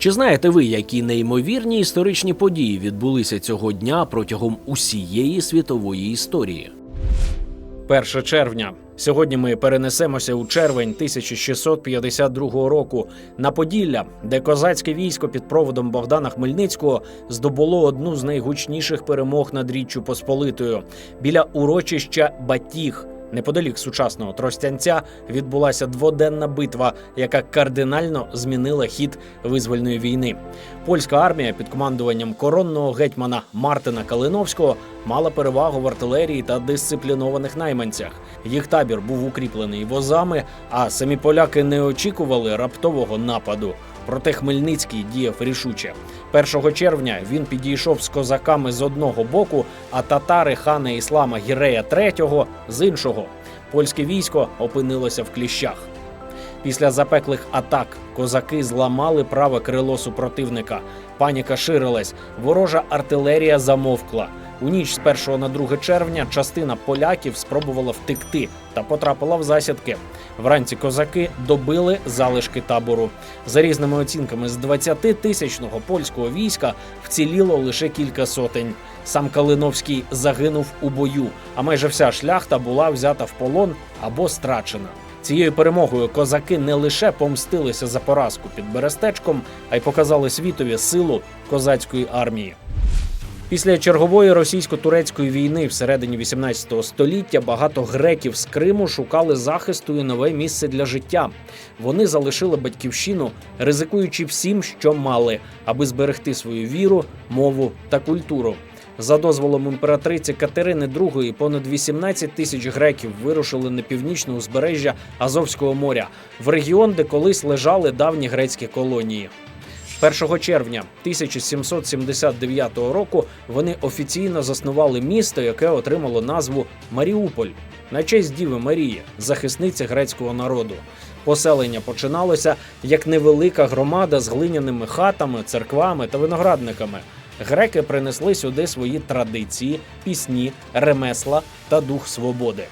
Чи знаєте ви, які неймовірні історичні події відбулися цього дня протягом усієї світової історії? 1 червня. Сьогодні ми перенесемося у червень 1652 року на Поділля, де козацьке військо під проводом Богдана Хмельницького здобуло одну з найгучніших перемог над Річчю Посполитою біля урочища Батіг. Неподалік сучасного Тростянця відбулася дводенна битва, яка кардинально змінила хід визвольної війни. Польська армія під командуванням коронного гетьмана Мартина Калиновського мала перевагу в артилерії та дисциплінованих найманцях. Їх табір був укріплений возами, а самі поляки не очікували раптового нападу. Проте Хмельницький діяв рішуче. 1 червня він підійшов з козаками з одного боку, а татари хана Іслама Гірея III з іншого. Польське військо опинилося в кліщах. Після запеклих атак козаки зламали праве крило супротивника. Паніка ширилась, ворожа артилерія замовкла. У ніч з 1 на 2 червня частина поляків спробувала втекти та потрапила в засідки. Вранці козаки добили залишки табору. За різними оцінками, з 20-тисячного польського війська вціліло лише кілька сотень. Сам Калиновський загинув у бою, а майже вся шляхта була взята в полон або страчена. Цією перемогою козаки не лише помстилися за поразку під Берестечком, а й показали світові силу козацької армії. Після чергової російсько-турецької війни всередині 18 століття багато греків з Криму шукали захисту і нове місце для життя. Вони залишили батьківщину, ризикуючи всім, що мали, аби зберегти свою віру, мову та культуру. За дозволом імператриці Катерини II понад 18 тисяч греків вирушили на північне узбережжя Азовського моря в регіон, де колись лежали давні грецькі колонії. 1 червня 1779 року вони офіційно заснували місто, яке отримало назву Маріуполь на честь Діви Марії, захисниці грецького народу. Поселення починалося як невелика громада з глиняними хатами, церквами та виноградниками. Греки принесли сюди свої традиції, пісні, ремесла та дух свободи.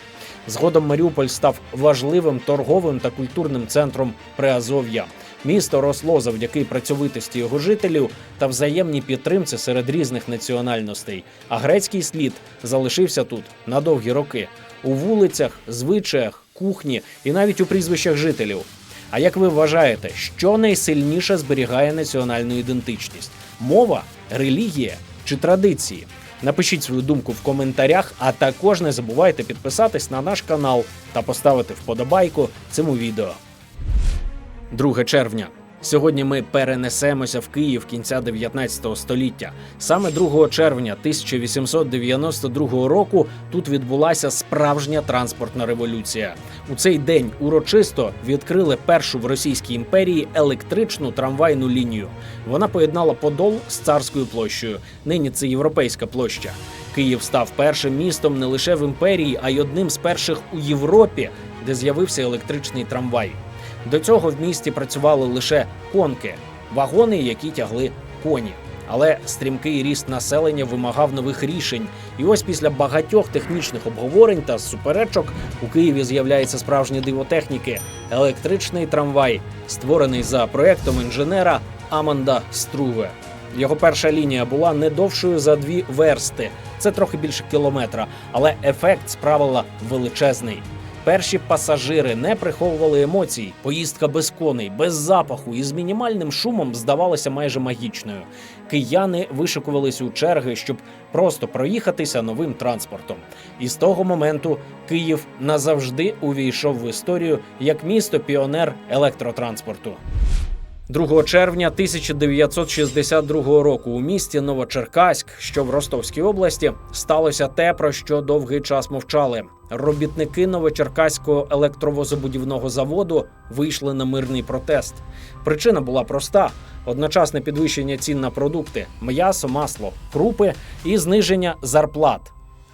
Згодом Маріуполь став важливим торговим та культурним центром Приазов'я. Місто росло завдяки працьовитості його жителів та взаємній підтримці серед різних національностей. А грецький слід залишився тут на довгі роки у вулицях, звичаях, кухні і навіть у прізвищах жителів. А як ви вважаєте, що найсильніше зберігає національну ідентичність? Мова, релігія чи традиції? Напишіть свою думку в коментарях, а також не забувайте підписатись на наш канал та поставити вподобайку цьому відео. 2 червня. Сьогодні ми перенесемося в Київ кінця 19 століття. Саме 2 червня 1892 року тут відбулася справжня транспортна революція. У цей день урочисто відкрили першу в Російській імперії електричну трамвайну лінію. Вона поєднала Подол з царською площею. Нині це європейська площа. Київ став першим містом не лише в імперії, а й одним з перших у Європі, де з'явився електричний трамвай. До цього в місті працювали лише конки, вагони, які тягли коні. Але стрімкий ріст населення вимагав нових рішень. І ось після багатьох технічних обговорень та суперечок у Києві з'являється справжнє диво техніки електричний трамвай, створений за проектом інженера Аманда Струве. Його перша лінія була не довшою за дві версти. Це трохи більше кілометра, але ефект справила величезний. Перші пасажири не приховували емоцій. Поїздка без коней, без запаху і з мінімальним шумом здавалася майже магічною. Кияни вишикувалися у черги, щоб просто проїхатися новим транспортом. І з того моменту Київ назавжди увійшов в історію як місто піонер електротранспорту. 2 червня 1962 року у місті Новочеркаськ, що в Ростовській області, сталося те, про що довгий час мовчали. Робітники Новочеркаського електровозобудівного заводу вийшли на мирний протест. Причина була проста: одночасне підвищення цін на продукти, м'ясо, масло, крупи і зниження зарплат.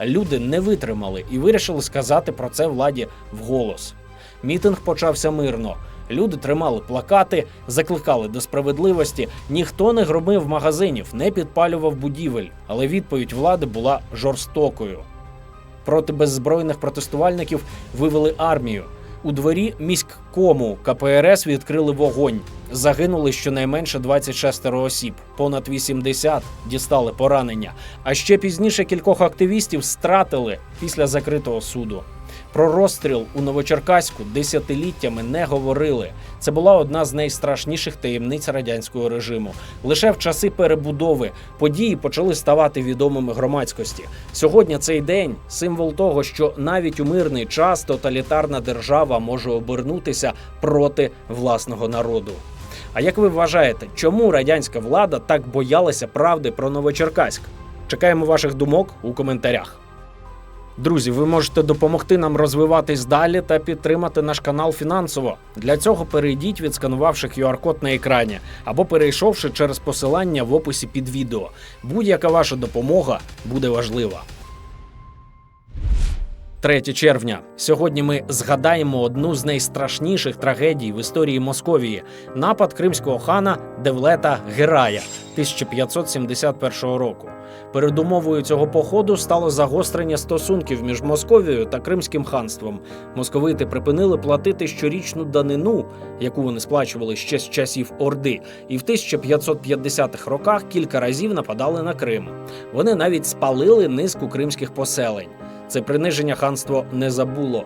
Люди не витримали і вирішили сказати про це владі вголос. Мітинг почався мирно. Люди тримали плакати, закликали до справедливості. Ніхто не громив магазинів, не підпалював будівель, але відповідь влади була жорстокою. Проти беззбройних протестувальників вивели армію. У дворі міськкому КПРС відкрили вогонь. Загинули щонайменше 26 осіб, понад 80 дістали поранення. А ще пізніше кількох активістів стратили після закритого суду. Про розстріл у Новочеркаську десятиліттями не говорили. Це була одна з найстрашніших таємниць радянського режиму. Лише в часи перебудови події почали ставати відомими громадськості. Сьогодні цей день символ того, що навіть у мирний час тоталітарна держава може обернутися проти власного народу. А як ви вважаєте, чому радянська влада так боялася правди про Новочеркаськ? Чекаємо ваших думок у коментарях. Друзі, ви можете допомогти нам розвиватись далі та підтримати наш канал фінансово. Для цього перейдіть, відсканувавши QR-код на екрані, або перейшовши через посилання в описі під відео. Будь-яка ваша допомога буде важлива. 3 червня. Сьогодні ми згадаємо одну з найстрашніших трагедій в історії Московії напад кримського хана Девлета Герая 1571 року. Передумовою цього походу стало загострення стосунків між Московією та Кримським ханством. Московити припинили платити щорічну данину, яку вони сплачували ще з часів Орди, і в 1550-х роках кілька разів нападали на Крим. Вони навіть спалили низку кримських поселень. Це приниження ханство не забуло.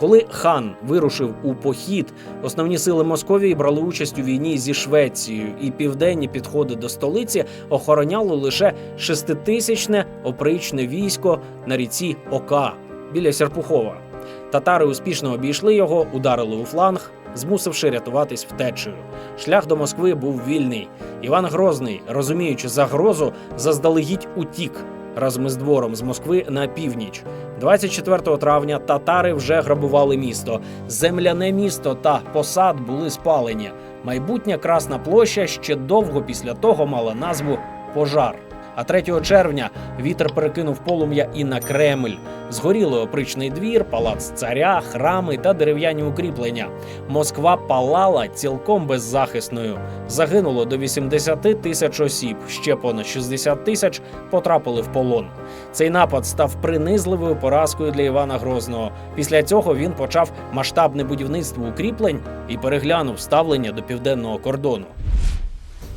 Коли хан вирушив у похід, основні сили Московії брали участь у війні зі Швецією, і південні підходи до столиці охороняло лише шеститисячне опричне військо на ріці Ока біля Серпухова. Татари успішно обійшли його, ударили у фланг, змусивши рятуватись втечею. Шлях до Москви був вільний. Іван Грозний, розуміючи загрозу, заздалегідь утік разом із двором з Москви на північ. 24 травня татари вже грабували місто. Земляне місто та посад були спалені. Майбутня Красна площа ще довго після того мала назву Пожар. А 3 червня вітер перекинув полум'я і на Кремль. Згоріли опричний двір, палац царя, храми та дерев'яні укріплення. Москва палала цілком беззахисною. Загинуло до 80 тисяч осіб. Ще понад 60 тисяч потрапили в полон. Цей напад став принизливою поразкою для Івана Грозного. Після цього він почав масштабне будівництво укріплень і переглянув ставлення до південного кордону.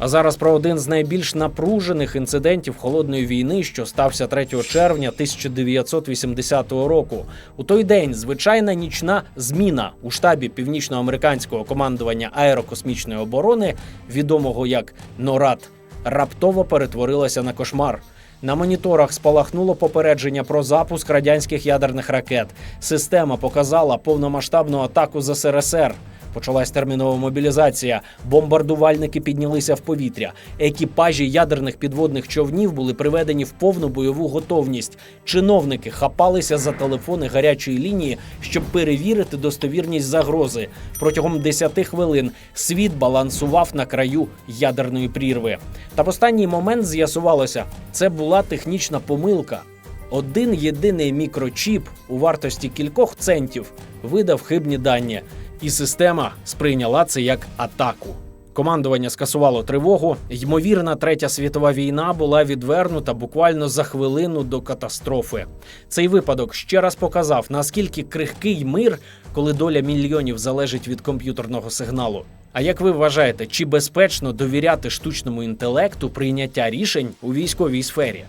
А зараз про один з найбільш напружених інцидентів холодної війни, що стався 3 червня 1980 року. У той день звичайна нічна зміна у штабі північноамериканського командування аерокосмічної оборони, відомого як НОРАД, раптово перетворилася на кошмар. На моніторах спалахнуло попередження про запуск радянських ядерних ракет. Система показала повномасштабну атаку з СРСР. Почалась термінова мобілізація. Бомбардувальники піднялися в повітря. Екіпажі ядерних підводних човнів були приведені в повну бойову готовність. Чиновники хапалися за телефони гарячої лінії, щоб перевірити достовірність загрози. Протягом 10 хвилин світ балансував на краю ядерної прірви. Та в останній момент з'ясувалося, це була технічна помилка. Один єдиний мікрочіп у вартості кількох центів видав хибні дані, і система сприйняла це як атаку. Командування скасувало тривогу. Ймовірна третя світова війна була відвернута буквально за хвилину до катастрофи. Цей випадок ще раз показав, наскільки крихкий мир, коли доля мільйонів залежить від комп'ютерного сигналу. А як ви вважаєте, чи безпечно довіряти штучному інтелекту прийняття рішень у військовій сфері?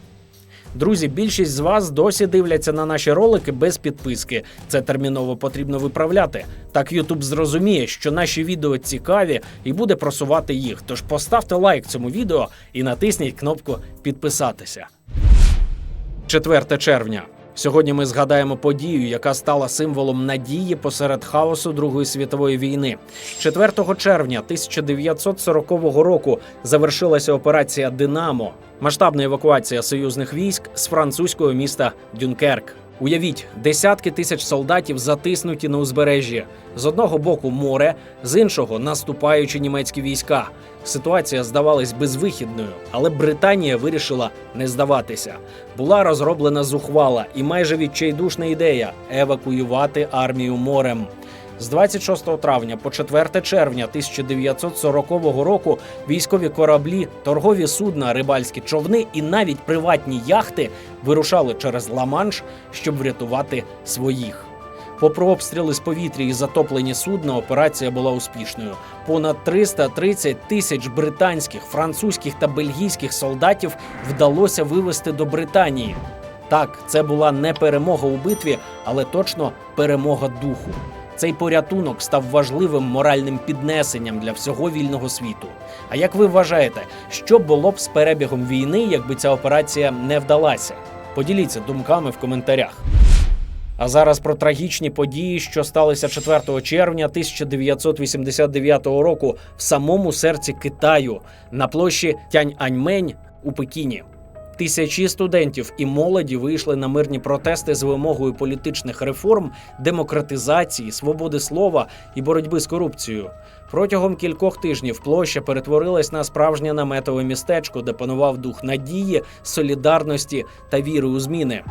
Друзі, більшість з вас досі дивляться на наші ролики без підписки. Це терміново потрібно виправляти. Так YouTube зрозуміє, що наші відео цікаві і буде просувати їх. Тож поставте лайк цьому відео і натисніть кнопку підписатися. 4 червня. Сьогодні ми згадаємо подію, яка стала символом надії посеред хаосу Другої світової війни. 4 червня 1940 року завершилася операція Динамо, масштабна евакуація союзних військ з французького міста Дюнкерк. Уявіть, десятки тисяч солдатів затиснуті на узбережжі. З одного боку море, з іншого наступаючі німецькі війська. Ситуація здавалась безвихідною, але Британія вирішила не здаватися. Була розроблена зухвала і майже відчайдушна ідея евакуювати армію морем. З 26 травня по 4 червня 1940 року військові кораблі, торгові судна, рибальські човни і навіть приватні яхти вирушали через Ла-Манш, щоб врятувати своїх. Попри обстріли з повітря і затоплені судна, операція була успішною. Понад 330 тисяч британських, французьких та бельгійських солдатів вдалося вивести до Британії. Так, це була не перемога у битві, але точно перемога духу. Цей порятунок став важливим моральним піднесенням для всього вільного світу. А як ви вважаєте, що було б з перебігом війни, якби ця операція не вдалася? Поділіться думками в коментарях. А зараз про трагічні події, що сталися 4 червня 1989 року в самому серці Китаю на площі Тянь-Аньмень у Пекіні. Тисячі студентів і молоді вийшли на мирні протести з вимогою політичних реформ, демократизації, свободи слова і боротьби з корупцією. Протягом кількох тижнів площа перетворилась на справжнє наметове містечко, де панував дух надії, солідарності та віри у зміни.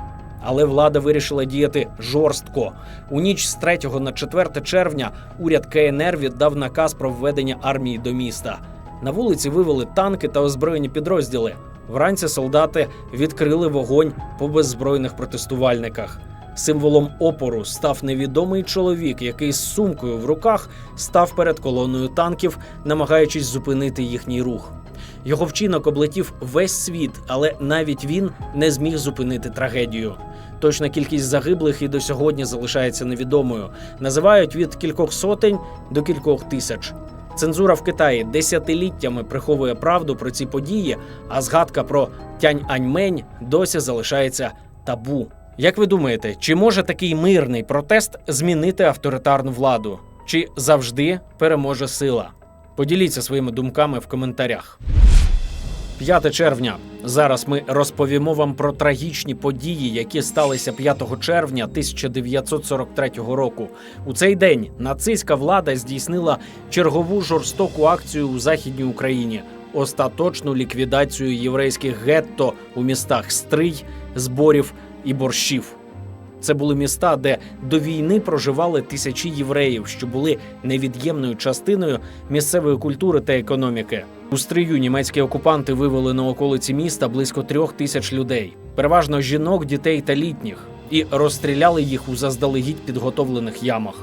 Але влада вирішила діяти жорстко. У ніч з 3 на 4 червня уряд КНР віддав наказ про введення армії до міста. На вулиці вивели танки та озброєні підрозділи. Вранці солдати відкрили вогонь по беззбройних протестувальниках. Символом опору став невідомий чоловік, який з сумкою в руках став перед колоною танків, намагаючись зупинити їхній рух. Його вчинок облетів весь світ, але навіть він не зміг зупинити трагедію. Точна кількість загиблих і до сьогодні залишається невідомою. Називають від кількох сотень до кількох тисяч. Цензура в Китаї десятиліттями приховує правду про ці події, а згадка про Тянь Аньмень досі залишається табу. Як ви думаєте, чи може такий мирний протест змінити авторитарну владу? Чи завжди переможе сила? Поділіться своїми думками в коментарях. 5 червня. Зараз ми розповімо вам про трагічні події, які сталися 5 червня 1943 року. У цей день нацистська влада здійснила чергову жорстоку акцію у західній Україні, остаточну ліквідацію єврейських гетто у містах Стрий, Зборів і Борщів. Це були міста, де до війни проживали тисячі євреїв, що були невід'ємною частиною місцевої культури та економіки. У стрию німецькі окупанти вивели на околиці міста близько трьох тисяч людей, переважно жінок, дітей та літніх, і розстріляли їх у заздалегідь підготовлених ямах.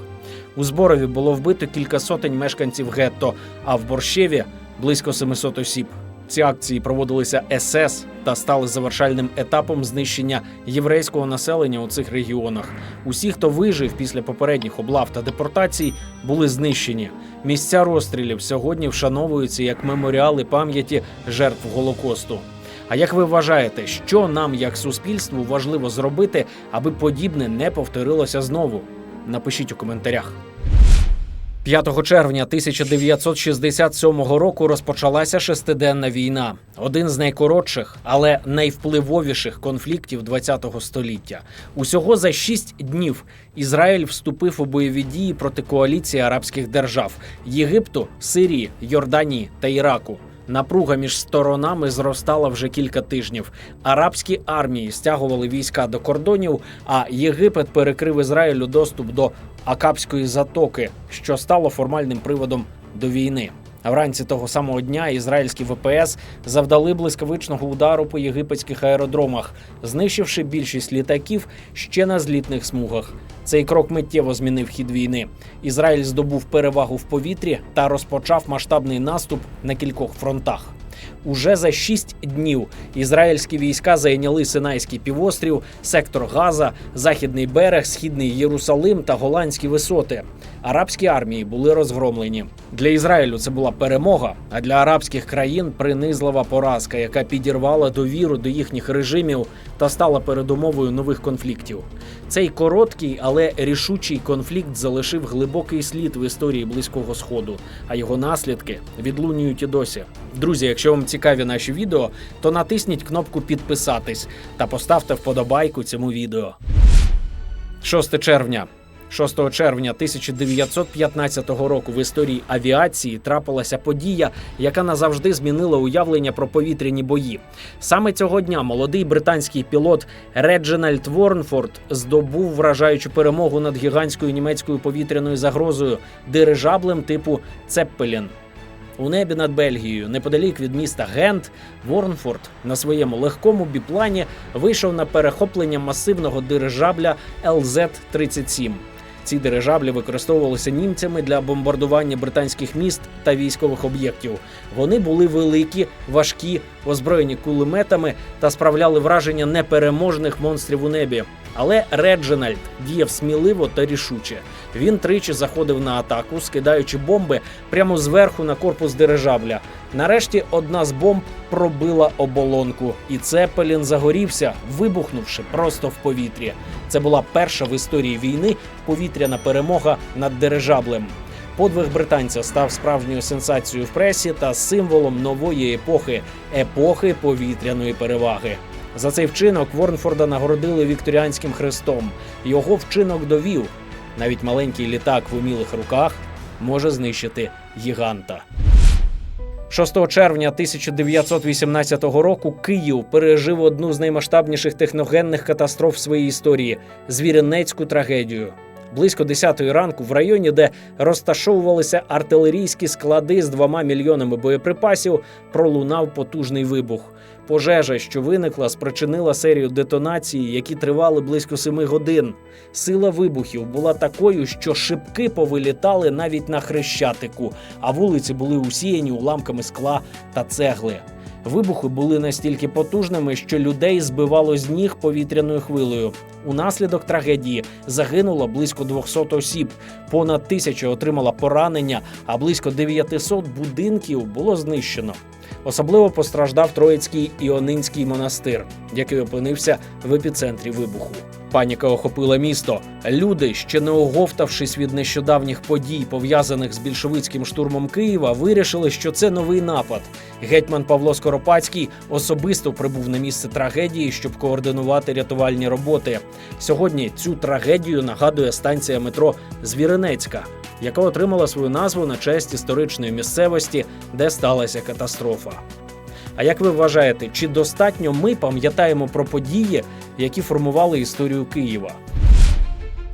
У Зборові було вбито кілька сотень мешканців гетто, а в Борщеві близько 700 осіб. Ці акції проводилися СС та стали завершальним етапом знищення єврейського населення у цих регіонах. Усі, хто вижив після попередніх облав та депортацій, були знищені. Місця розстрілів сьогодні вшановуються як меморіали пам'яті жертв Голокосту. А як ви вважаєте, що нам, як суспільству, важливо зробити, аби подібне не повторилося знову? Напишіть у коментарях. 5 червня 1967 року розпочалася шестиденна війна, один з найкоротших, але найвпливовіших конфліктів ХХ століття. Усього за шість днів Ізраїль вступив у бойові дії проти коаліції арабських держав Єгипту, Сирії, Йорданії та Іраку. Напруга між сторонами зростала вже кілька тижнів. Арабські армії стягували війська до кордонів, а Єгипет перекрив Ізраїлю доступ до Акапської затоки, що стало формальним приводом до війни. А вранці того самого дня ізраїльські ВПС завдали блискавичного удару по єгипетських аеродромах, знищивши більшість літаків ще на злітних смугах. Цей крок миттєво змінив хід війни. Ізраїль здобув перевагу в повітрі та розпочав масштабний наступ на кількох фронтах. Уже за шість днів ізраїльські війська зайняли Синайський півострів, сектор Газа, Західний берег, Східний Єрусалим та Голландські висоти. Арабські армії були розгромлені. Для Ізраїлю це була перемога, а для арабських країн принизлива поразка, яка підірвала довіру до їхніх режимів та стала передумовою нових конфліктів. Цей короткий, але рішучий конфлікт залишив глибокий слід в історії близького сходу, а його наслідки відлунюють і досі. Друзі, якщо вам цікаві наші відео, то натисніть кнопку підписатись та поставте вподобайку цьому відео. 6 червня. 6 червня 1915 року в історії авіації трапилася подія, яка назавжди змінила уявлення про повітряні бої. Саме цього дня молодий британський пілот Реджинальд Ворнфорд здобув вражаючу перемогу над гігантською німецькою повітряною загрозою дирижаблем типу Цеппелін. У небі над Бельгією, неподалік від міста Гент, Ворнфорд на своєму легкому біплані вийшов на перехоплення масивного дирижабля ЛЗ-37. ці дирижаблі використовувалися німцями для бомбардування британських міст та військових об'єктів. Вони були великі, важкі, озброєні кулеметами та справляли враження непереможних монстрів у небі. Але Реджинальд діяв сміливо та рішуче. Він тричі заходив на атаку, скидаючи бомби прямо зверху на корпус дирижабля. Нарешті одна з бомб пробила оболонку, і Цепелін загорівся, вибухнувши просто в повітрі. Це була перша в історії війни повітряна перемога над дирижаблем. Подвиг британця став справжньою сенсацією в пресі та символом нової епохи епохи повітряної переваги. За цей вчинок Ворнфорда нагородили Вікторіанським хрестом. Його вчинок довів. Навіть маленький літак в умілих руках може знищити гіганта. 6 червня 1918 року Київ пережив одну з наймасштабніших техногенних катастроф в своїй історії звіринецьку трагедію. Близько 10 ранку, в районі, де розташовувалися артилерійські склади з двома мільйонами боєприпасів, пролунав потужний вибух. Пожежа, що виникла, спричинила серію детонацій, які тривали близько семи годин. Сила вибухів була такою, що шибки повилітали навіть на хрещатику, а вулиці були усіяні уламками скла та цегли. Вибухи були настільки потужними, що людей збивало з ніг повітряною хвилею. Унаслідок трагедії загинуло близько 200 осіб, понад тисячу отримала поранення, а близько 900 будинків було знищено. Особливо постраждав Троїцький Іонинський монастир, який опинився в епіцентрі вибуху. Паніка охопила місто. Люди, ще не оговтавшись від нещодавніх подій, пов'язаних з більшовицьким штурмом Києва, вирішили, що це новий напад. Гетьман Павло Скоропадський особисто прибув на місце трагедії, щоб координувати рятувальні роботи. Сьогодні цю трагедію нагадує станція метро Звіринецька, яка отримала свою назву на честь історичної місцевості, де сталася катастрофа. А як ви вважаєте, чи достатньо ми пам'ятаємо про події, які формували історію Києва?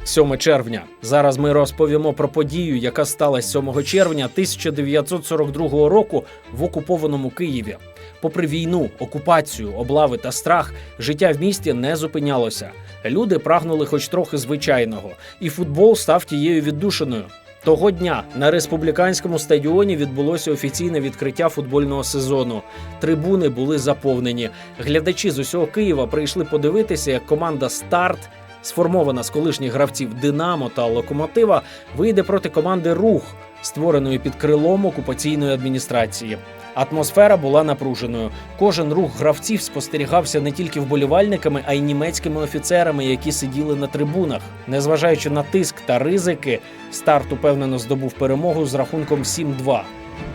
7 червня. Зараз ми розповімо про подію, яка сталася 7 червня 1942 року в окупованому Києві. Попри війну, окупацію, облави та страх, життя в місті не зупинялося. Люди прагнули хоч трохи звичайного, і футбол став тією віддушиною. Того дня на республіканському стадіоні відбулося офіційне відкриття футбольного сезону. Трибуни були заповнені. Глядачі з усього Києва прийшли подивитися, як команда Старт, сформована з колишніх гравців Динамо та Локомотива, вийде проти команди Рух, створеної під крилом окупаційної адміністрації. Атмосфера була напруженою. Кожен рух гравців спостерігався не тільки вболівальниками, а й німецькими офіцерами, які сиділи на трибунах. Незважаючи на тиск та ризики, старт упевнено здобув перемогу з рахунком 7-2.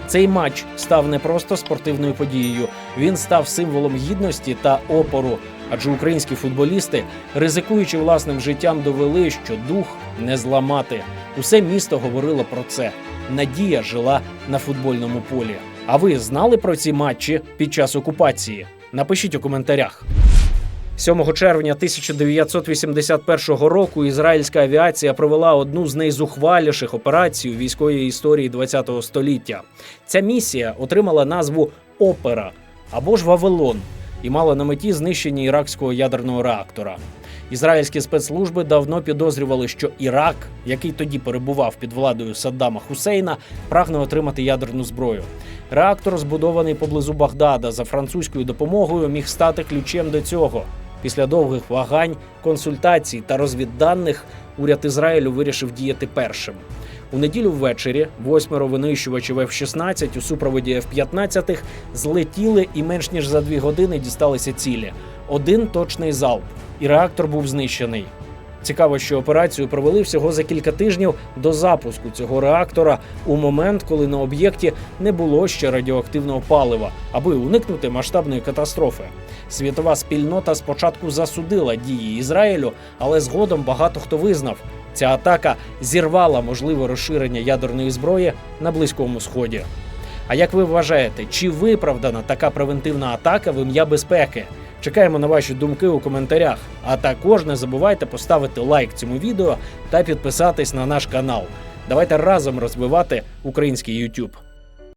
Цей матч став не просто спортивною подією, він став символом гідності та опору. Адже українські футболісти, ризикуючи власним життям, довели, що дух не зламати. Усе місто говорило про це. Надія жила на футбольному полі. А ви знали про ці матчі під час окупації? Напишіть у коментарях. 7 червня 1981 року ізраїльська авіація провела одну з найзухваліших операцій у військовій історії ХХ століття. Ця місія отримала назву Опера або ж Вавилон і мала на меті знищення іракського ядерного реактора. Ізраїльські спецслужби давно підозрювали, що Ірак, який тоді перебував під владою Саддама Хусейна, прагне отримати ядерну зброю. Реактор, збудований поблизу Багдада за французькою допомогою, міг стати ключем до цього. Після довгих вагань, консультацій та розвідданих уряд Ізраїлю вирішив діяти першим. У неділю ввечері восьмеро винищувачів F-16 у супроводі F-15 злетіли і менш ніж за дві години дісталися цілі. Один точний залп, і реактор був знищений. Цікаво, що операцію провели всього за кілька тижнів до запуску цього реактора у момент, коли на об'єкті не було ще радіоактивного палива, аби уникнути масштабної катастрофи. Світова спільнота спочатку засудила дії Ізраїлю, але згодом багато хто визнав, ця атака зірвала можливе розширення ядерної зброї на Близькому Сході. А як ви вважаєте, чи виправдана така превентивна атака в ім'я безпеки? Чекаємо на ваші думки у коментарях. А також не забувайте поставити лайк цьому відео та підписатись на наш канал. Давайте разом розвивати український YouTube.